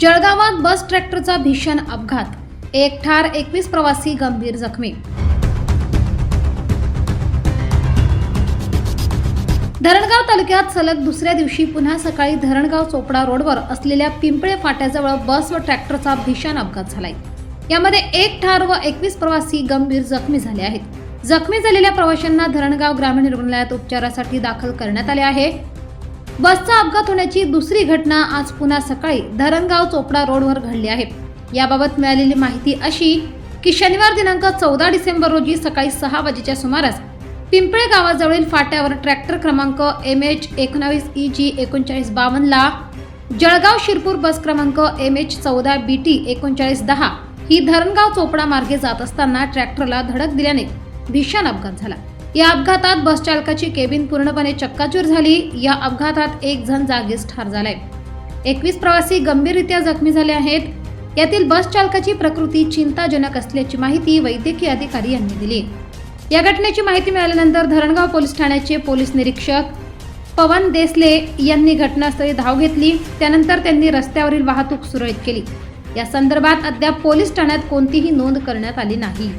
जळगावात बस ट्रॅक्टरचा भीषण अपघात. एक ठार एकवीस प्रवासी गंभीर जखमी. धरणगाव तालुक्यात सलग दुसऱ्या दिवशी पुन्हा सकाळी धरणगाव चोपडा रोडवर असलेल्या पिंपळे फाट्याजवळ बस व ट्रॅक्टरचा भीषण अपघात झालाय. यामध्ये एक ठार व एकवीस प्रवासी गंभीर जखमी झाले आहेत. जखमी झालेल्या प्रवाशांना धरणगाव ग्रामीण रुग्णालयात उपचारासाठी दाखल करण्यात आले आहे. बसचा अपघात होण्याची दुसरी घटना आज पुन्हा सकाळी धरणगाव चोपडा रोडवर घडली आहे. याबाबत मिळालेली माहिती अशी की शनिवार दिनांक चौदा डिसेंबर रोजी सकाळी सहा वाजेच्या सुमारास पिंपळे गावाजवळील फाट्यावर ट्रॅक्टर क्रमांक एम एच एकोणावीस ई जी एकोणचाळीस बावन्नला जळगाव शिरपूर बस क्रमांक एम एच चौदा बी टी एकोणचाळीस दहा ही धरणगाव चोपडा मार्गे जात असताना ट्रॅक्टरला धडक दिल्याने भीषण अपघात झाला. या अपघातात बस चालकाची केबिन पूर्णपणे चक्काचूर झाली. या अपघातात एक जण जागीच ठार झालाय. एकवीस प्रवासी गंभीररित्या जखमी झाले आहेत. यातील बस चालकाची प्रकृती चिंताजनक असल्याची माहिती वैद्यकीय अधिकारी यांनी दिली. या घटनेची माहिती मिळाल्यानंतर धरणगाव पोलीस ठाण्याचे पोलीस निरीक्षक पवन देसले यांनी घटनास्थळी धाव घेतली. त्यानंतर त्यांनी रस्त्यावरील वाहतूक सुरळीत केली. या संदर्भात अद्याप पोलीस ठाण्यात कोणतीही नोंद करण्यात आली नाही.